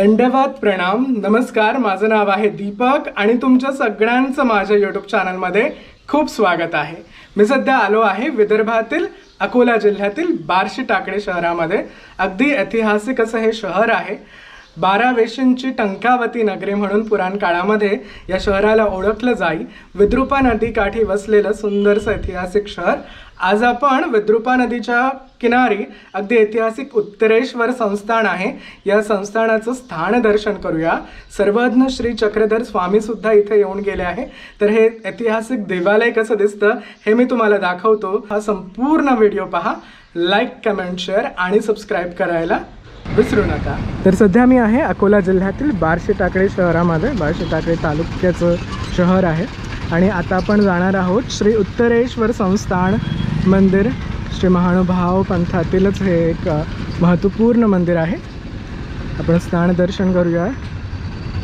दंडवाद प्रणाम. नमस्कार माझं नाव आहे दीपक आणि तुमच्या सगळ्यांचं माझ्या यूट्यूब चॅनलमध्ये खूप स्वागत आहे. मी सध्या आलो आहे विदर्भातील अकोला जिल्ह्यातील बार्शी टाकळे शहरामध्ये. अगदी ऐतिहासिक असं हे शहर आहे. बारा वेशींची टंकावती नगरी म्हणून पुराण काळामध्ये या शहराला ओळखलं जाई. विद्रुपा नदीकाठी वसलेलं सुंदरसं ऐतिहासिक शहर. आज आपण विद्रुपा नदीच्या किनारी अगदी ऐतिहासिक उत्तरेश्वर संस्थान आहे. या संस्थानाचं स्थान दर्शन करूया. सर्वज्ञ श्री चक्रधर स्वामी सुद्धा इथे येऊन गेले आहे. तर हे ऐतिहासिक देवालय कसं दिसतं हे मी तुम्हाला दाखवतो. हा संपूर्ण व्हिडिओ पहा. लाईक कमेंट शेअर आणि सबस्क्राईब करायला विसरू नका. तर सध्या मी आहे अकोला जिल्ह्यातील बार्शी टाकळे शहरामध्ये बारशे टाकळे तालुक्याचं शहर आहे. आणि आता आपण जाणार आहोत श्री उत्तरेश्वर संस्थान मंदिर. श्री महानुभाव पंथातीलच हे एक महत्त्वपूर्ण मंदिर आहे. आपण स्थान दर्शन करूया.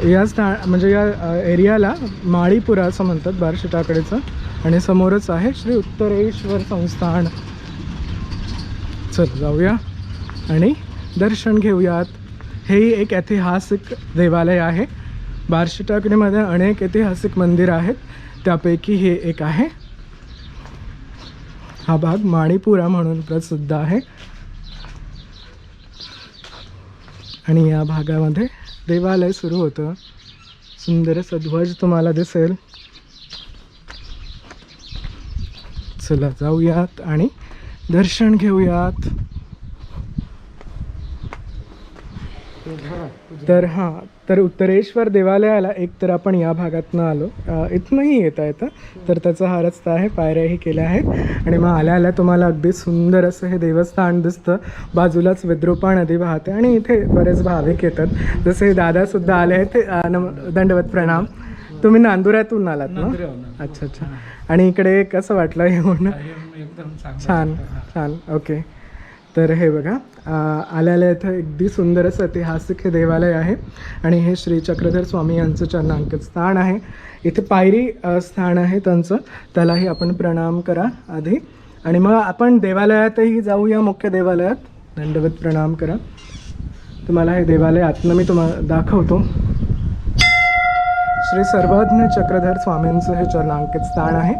या स्थान म्हणजे या एरियाला माळीपुरा असं म्हणतात बारशे टाकळेचं. आणि समोरच आहे श्री उत्तरेश्वर संस्थान. चल जाऊया. आणि दर्शन घेऊयात. हेही एक ऐतिहासिक देवालय आहे. बार्शी टाकडीमध्ये अनेक ऐतिहासिक मंदिर आहेत. त्यापैकी हे एक आहे. हा भाग माणिपुरा म्हणून प्रसिद्ध आहे. आणि या भागामध्ये देवालय सुरू होतं. सुंदर सध्वज तुम्हाला दिसेल. चला जाऊयात आणि दर्शन घेऊयात. तर हां तर उत्तरेश्वर देवालयाला एक तर आपण या भागातनं आलो. इथनंही येता येतं. तर त्याचा हा रस्ता आहे पायऱ्याही केल्या आहेत. आणि मग आल्या आल्या तुम्हाला अगदी सुंदर असं हे देवस्थान दिसतं. बाजूलाच विद्रुपा नदी वाहते आणि इथे बरेच भाविक येतात. जसे दादासुद्धा आले आहेत ते नम दंडवत प्रणाम. तुम्ही नांदुऱ्यातून आलात ना? अच्छा अच्छा. आणि इकडे कसं वाटलं येऊन छान छान. ओके. तर हे बघा आल्याला इथं अगदी सुंदर असं ऐतिहासिक हे देवालय आहे आणि हे श्री चक्रधर स्वामी यांचं चरणांकित स्थान आहे. इथे पायरी स्थान आहे त्यांचं. त्यालाही आपण प्रणाम करा आधी. आणि मग आपण देवालयातही जाऊया मुख्य देवालयात. दंडवत प्रणाम करा. तुम्हाला हे देवालय आतनं मी तुम्हाला दाखवतो. श्री सर्वज्ञ चक्रधर स्वामींचं हे चरणांकित स्थान आहे.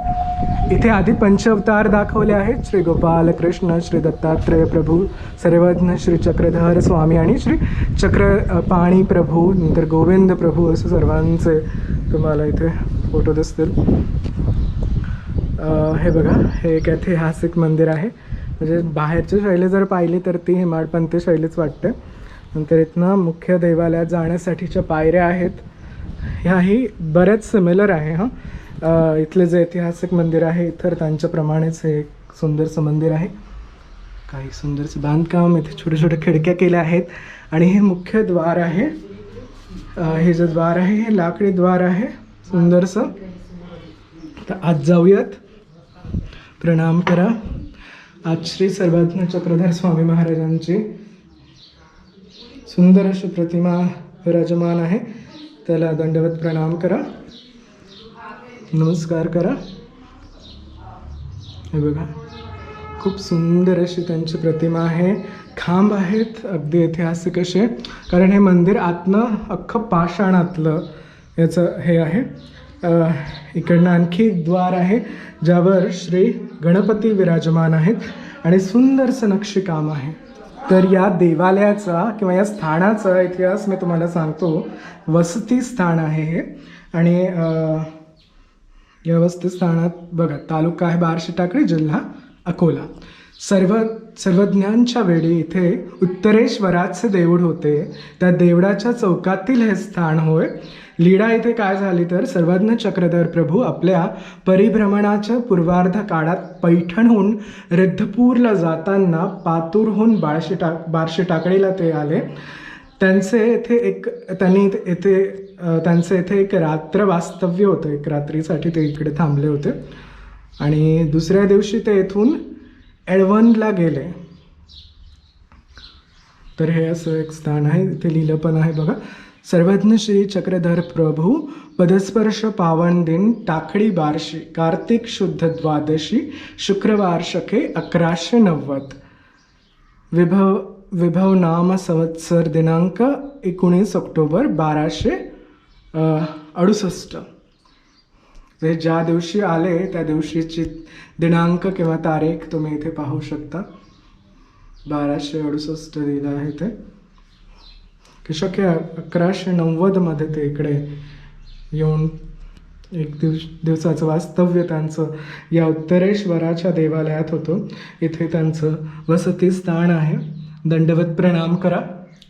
इथे आधी पंचअवतार दाखवले आहेत. श्री गोपाल कृष्ण श्री दत्तात्रेय प्रभू सर्वज्ञ श्री चक्रधर स्वामी आणि श्री चक्र पाणी प्रभू नंतर गोविंद प्रभू असं सर्वांचे तुम्हाला इथे फोटो दिसतील. हे बघा हे एक ऐतिहासिक मंदिर आहे. म्हणजे बाहेरची शैली जर पाहिली तर ती हिमाडपंथी शैलीच वाटते. नंतर इथनं मुख्य देवालयात जाण्यासाठीच्या पायऱ्या आहेत. ह्याही बऱ्याच सिमिलर आहे हां. इथले जे ऐतिहासिक मंदिर आहे इतर त्यांच्याप्रमाणेच हे एक सुंदरसं मंदिर आहे. काही सुंदरसं बांधकाम इथे छोटे छोटे खिडक्या केल्या आहेत. आणि हे मुख्य द्वार आहे. हे जे द्वार आहे हे लाकडी द्वार आहे. सुंदरसं तर आज जाऊयात. प्रणाम करा. आज श्री सर्वज्ञ चक्रधर स्वामी महाराजांची सुंदर अशी प्रतिमा विराजमान आहे. त्याला दंडवत प्रणाम करा. नमस्कार करा. हे बघा खूप सुंदर अशी त्यांची प्रतिमा आहे. खांब आहेत अगदी ऐतिहासिक असे. कारण हे मंदिर आतनं अख्खं पाषाणातलं याचं हे आहे. इकडनं आणखी एक द्वार आहे ज्यावर श्री गणपती विराजमान आहेत. आणि सुंदरसं नक्षीकाम आहे. तर या देवालयाचा किंवा या स्थानाचा इतिहास मी तुम्हाला सांगतो. वसती स्थान आहे हे. आणि या वसतिस्थानात बघा तालुका आहे बार्शी टाकळी जिल्हा अकोला. सर्व सर्वज्ञांच्या वेळी इथे उत्तरेश्वराचे देऊळ होते. त्या देवळाच्या चौकातील हे स्थान होय. लीडा इथे काय झाली तर? सर्वज्ञ चक्रधर प्रभू आपल्या परिभ्रमणाच्या पूर्वार्ध काळात पैठणहून रिद्धपूरला जाताना पातूरहून बाळशी टाक बारशी टाकळीला ते आले. त्यांचे येथे एक त्यांनी येथे त्यांचं येथे एक रात्र वास्तव्य होतं. एक रात्रीसाठी ते इकडे थांबले होते. आणि दुसऱ्या दिवशी ते येथून एडवनला गेले. तर हे असं एक स्थान आहे. इथे लिहिलं पण आहे बघा. सर्वज्ञ श्री चक्रधर प्रभू पदस्पर्श पावन दिन टाकडी बारशी कार्तिक शुद्ध द्वादशी शुक्रवार शके अकराशे नव्वद. विभव विभव नाम संवत्सर दिनांक एकोणीस ऑक्टोबर बाराशे अडुसष्ट. जे ज्या दिवशी आले त्या दिवशीची दिनांक किंवा तारीख तुम्ही इथे पाहू शकता. बाराशे अडुसष्ट दिलं आहे ते की शक्य अकराशे नव्वदमध्ये ते इकडे येऊन एक दिवस दिवसाचं वास्तव्य त्यांचं या उत्तरेश्वराच्या देवालयात होतं. इथे त्यांचं वसतिस्थान आहे. दंडवत प्रणाम करा.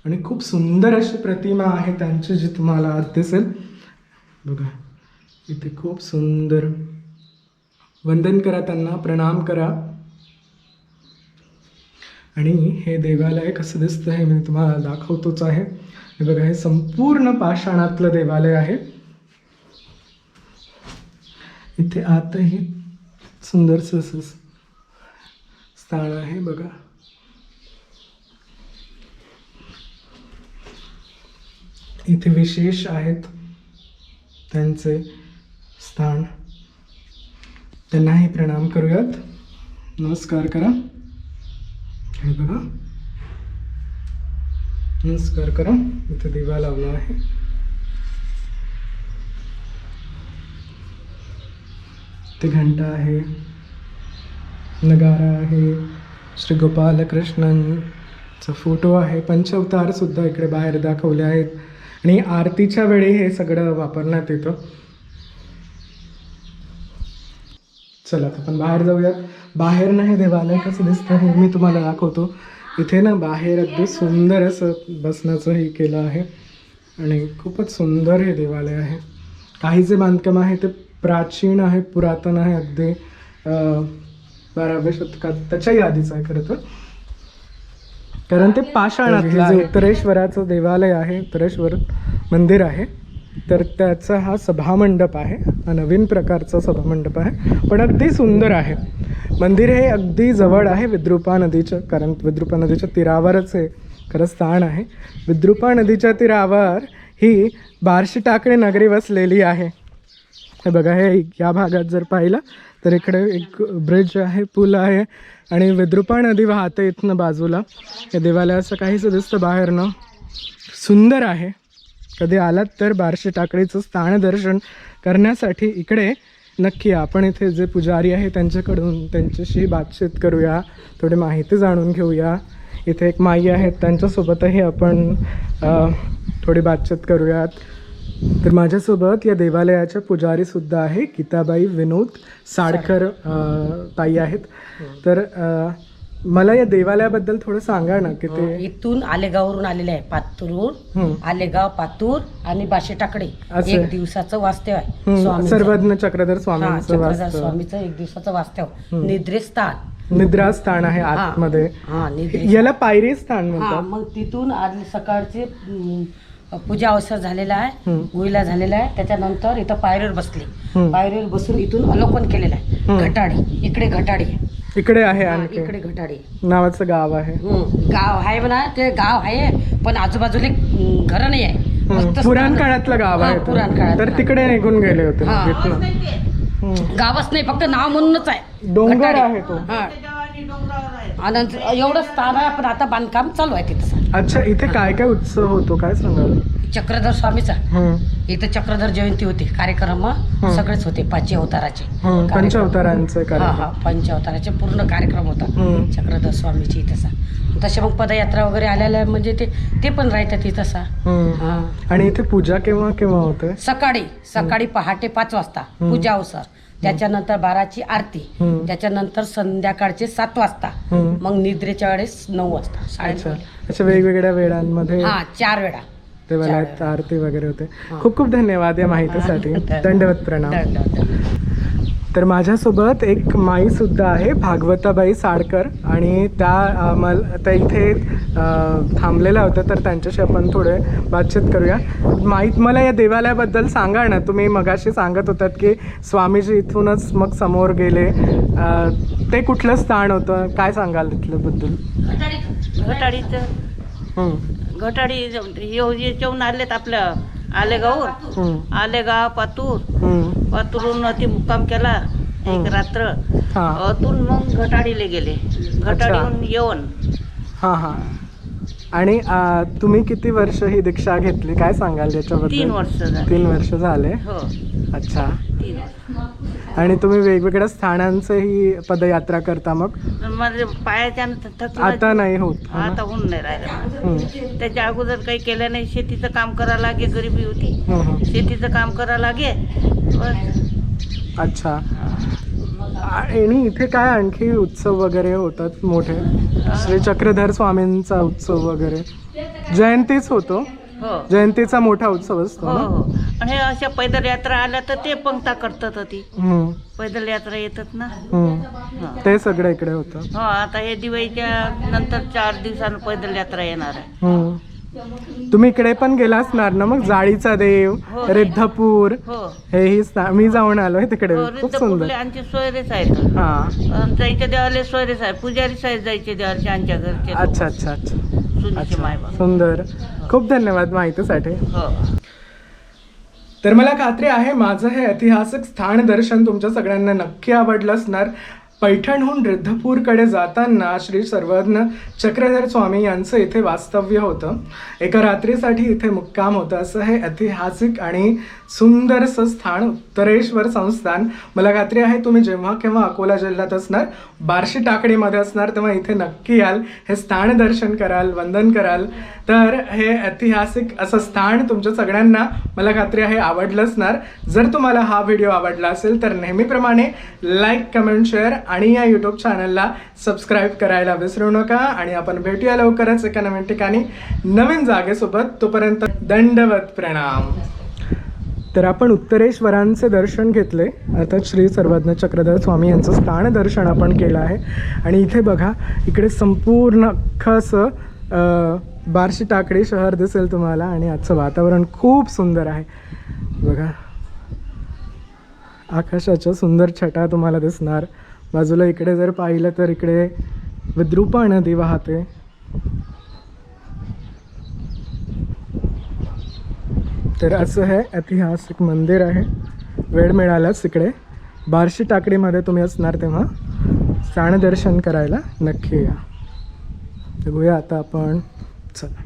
आणि खूप सुंदर अशी प्रतिमा आहे त्यांची जी तुम्हाला आज दिसेल. बघा इथे खूप सुंदर. वंदन करा त्यांना प्रणाम करा. आणि हे देवालय कसं दिसतं हे मी तुम्हाला दाखवतोच आहे. हे बघा हे संपूर्ण पाषाणातलं देवालय आहे. इथे आतही सुंदरसं असं स्थान आहे बघा. इथे विशेष आहेत त्यांचे स्थान. त्यांनाही प्रणाम करूयात. नमस्कार करा. हे बघा. नमस्कार करा. इथे दिवा लावला आहे. ते घंटा आहे. नगारा आहे. श्री गोपालकृष्णांचा फोटो आहे. पंचवतारसुद्धा इकडे बाहेर दाखवले आहेत. आणि आरतीच्या वेळी हे सगळं वापरण्यात येतं. चला आपण बाहेर जाऊयात. बाहेर नाही देवालय कसं दिसतं हे मी तुम्हाला दाखवतो. इथे ना बाहेर अगदी सुंदर असं बसण्याचं हे केलं आहे. आणि खूपच सुंदर हे देवालय आहे. काही जे बांधकाम आहे ते प्राचीन आहे पुरातन आहे अगदी अं, बाराव्या शतकात त्याच्याही आधीच आहे खरं तर. कारण ते पाषाणातलं आहे. उत्तरेश्वराचं देवालय आहे उत्तरेश्वर मंदिर आहे. तर त्याचा हा सभामंडप आहे. हा नवीन प्रकारचा सभामंडप आहे. पण अगदी सुंदर आहे. मंदिर हे अगदी जवळ आहे विद्रुपा नदीच्या कारण विद्रुपा नदीच्या तीरावरच हे खरं स्थान आहे. विद्रुपा नदीच्या तीरावर ही बार्शी टाकळी नगरी वसलेली आहे. हे बघा हे या भागात जर पाहिलं तर इकडे एक ब्रिज आहे पूल आहे आणि विद्रुपा नदी वाहते इथनं बाजूला. या देवालयाचं काहीच दिसतं बाहेरनं. सुंदर आहे. कधी आलात तर बारशे टाकडीचं स्थान दर्शन करण्यासाठी इकडे नक्की या. आपण इथे जे पुजारी आहे त्यांच्याकडून त्यांच्याशी बातचीत करूया थोडी माहिती जाणून घेऊया. इथे एक माई आहेत त्यांच्यासोबतही आपण थोडी बातचीत करूयात. तर माझ्यासोबत या देवालयाच्या पुजारी सुद्धा आहे गीताबाई विनोद साडकर ताई आहेत. तर मला या देवालयाबद्दल थोडं सांगा ना की ते इथून आलेगाववरून आलेले आहे पातूरहून हं. आलेगाव पातूर आणि बाशे टाकडे असं एक आहे. दिवसाचं वास्तव आहे हं, स्वामींचं. सर्वज्ञ चक्रधर हा, स्वामींचं चक्रधर वास्तव स्वामीचं एक दिवसाचं वास्तव निद्रेस्थान निद्रास्थान आहे हा. आतमध्ये हा निद्रे याला पायरी स्थान हा म्हणतात मग तिथून आज सकाळचे पूजा अवसर झालेला आहे हं. गुईला झालेला आहे त्याच्यानंतर इथं पायरीवर बसले. पायरीवर बसून इथून अवलोकन केलेलं. आहे घटाडी इकडे घटाडी आहे. इकडे आहे हा, आणखी इकडे घटाडी. नावाचं गाव आहे हं, गाव आहे म्हणा ते गाव आहे पण आजूबाजूला घरं नाही आहे हं, फक्त पुराण काळातलं गाव हा, आहे ते. पुराण काळात तर तिकडे निघून गेले होते मग हा. इथनं. गावच नाही फक्त नाव म्हणूनच आहे डोंगर घटाडी. आहे तो. हा. आणि एवढं स्थान आहे पण आता बांधकाम चालू आहे तिथं. अच्छा इथे काय काय उत्सव होतो काय सांगाल? चक्रधर स्वामीचा. हं, इथं चक्रधर जयंती होती कार्यक्रम. सगळेच होते पाचही अवताराचे. हं, हा कार्यक्रम. हा पंचअवताराचे पूर्ण कार्यक्रम होता. चक्रधर स्वामीची तसा. तसे मग पदयात्रा वगैरे आलेल्या म्हणजे ते ते पण राहतात तसा हं. हा. आणि इथे पूजा केव्हा केव्हा होते? सकाळी सकाळी पहाटे पाच वाजता. पूजा अवसर. त्याच्यानंतर बाराची आरती. त्याच्यानंतर संध्याकाळचे सात वाजता. मग निद्रेच्या वेळेस नऊ वाजता अच्छा. साडे अशा वेगवेगळ्या वेळांमध्ये हा चार वेळा. देवालयात आरती वगैरे होते. खूप खूप धन्यवाद या माहितीसाठी. दंडवत प्रणाम. तर माझ्यासोबत एक माई सुद्धा आहे भागवताबाई साडकर. आणि त्या आम्हाला त्या इथे थांबलेल्या होत्या तर त्यांच्याशी आपण थोडे बातचीत करूया. माहीत मला या देवालयाबद्दल सांगा ना. तुम्ही मगाशी सांगत होतात की स्वामीजी इथूनच मग समोर गेले. ते कुठलं स्थान होतं? काय सांगाल तिथल्याबद्दल? घटाडीचं. हं, घटाडी येऊ येऊन आलेत आपलं आलेगाववर हं, आलेगाव पातूर. पातूरून अति मुक्काम केला. एक रात्र. हां. अतून मग घटाडीला गेले. घटाडीहून येऊन. हां हां. आणि आ, तुम्ही किती वर्ष ही दीक्षा घेतली? काय सांगाल याच्याबद्दल? तीन वर्ष झाली. तीन वर्ष झाले. हो. अच्छा. तीन वर्ष. आणि तुम्ही वेगवेगळ्या स्थानांचे ही पदयात्रा करता मग? माझे पायाच्या आता नाही होत हो ना? आता होऊन नाही राहिलं. त्याच्या अगोदर काही केलं नाही. शेतीचं काम करा लागे गरिबी होती. शेतीचं काम करा लागे. बस. अच्छा. आणि इथे काय आणखी उत्सव वगैरे होतात मोठे? श्री चक्रधर स्वामींचा उत्सव वगैरे. जयंतीच होतो. हो. जयंतीचा मोठा उत्सव असतो हो ना? हो. आणि हे अशा पैदल यात्रा आल्या तर ते पंक्ता करतात ती. हम्म, पैदल यात्रा येतात ना. हम्म. हो. ते सगळं इकडे होतं. हो आता हे दिवाळीच्या नंतर चार दिवसानं पैदल यात्रा येणार आहे. हम्म. तुम्ही इकडे पण गेला असणार ना मग? जाळीचा देव हो. रिद्धपूर. हो. हेही स्था- मी जाऊन आलोय तिकडे. हो, खूप रिद्धपूरले सुंदर. आमचे सोयरेच आहेत. हा. अन जायच्या देवाले सोयरेच आहे पुजारी साहेब जायचे देवाचे आमच्या घरचे. अच्छा अच्छा अच्छा. सुनीचे अच्छा. मायबाप. सुंदर. खूप धन्यवाद माहितीसाठी. हो. तर मला खात्री आहे माझं हे ऐतिहासिक स्थान दर्शन तुमच्या सगळ्यांना नक्की आवडलं असणार. पैठणहून रिद्धपूरकडे जाताना श्री सर्वज्ञ चक्रधर स्वामी यांचं इथे वास्तव्य होतं. एका रात्रीसाठी इथे मुक्काम होतं. असं हे ऐतिहासिक आणि सुंदरसं स्थान उत्तरेश्वर संस्थान. मला खात्री आहे तुम्ही जेव्हा केव्हा अकोला जिल्ह्यात असणार बार्शी टाकडीमध्ये असणार तेव्हा इथे नक्की याल. हे स्थान दर्शन कराल वंदन कराल. तर हे ऐतिहासिक असं स्थान तुमच्या सगळ्यांना मला खात्री आहे आवडलं असणार. जर तुम्हाला हा व्हिडिओ आवडला असेल तर नेहमीप्रमाणे लाईक कमेंट शेअर आणि या यूट्यूब चॅनलला सबस्क्राईब करायला विसरू नका. आणि आपण भेटूया लवकरच एका नवीन ठिकाणी. नवीन जागेसोबत तोपर्यंत दंडवत प्रणाम. तर आपण उत्तरेश्वरांचे दर्शन घेतले. अर्थात श्री सर्वज्ञ चक्रधर स्वामी यांचं स्थान दर्शन आपण केलं आहे. आणि इथे बघा इकडे संपूर्ण अख्खं असं बार्शी टाकडी शहर दिसेल तुम्हाला. आणि आजचं वातावरण खूप सुंदर आहे. बघा आकाशाच्या सुंदर छटा तुम्हाला दिसणार. बाजूला इकडे जर पाहिलं तर इकडे विद्रुपा नदी वाहते. तर असं हे ऐतिहासिक मंदिर आहे. वेळ मिळालाच इकडे बार्शी टाकडीमध्ये तुम्ही असणार तेव्हा स्थानदर्शन करायला नक्की या. बघूया आता आपण चला.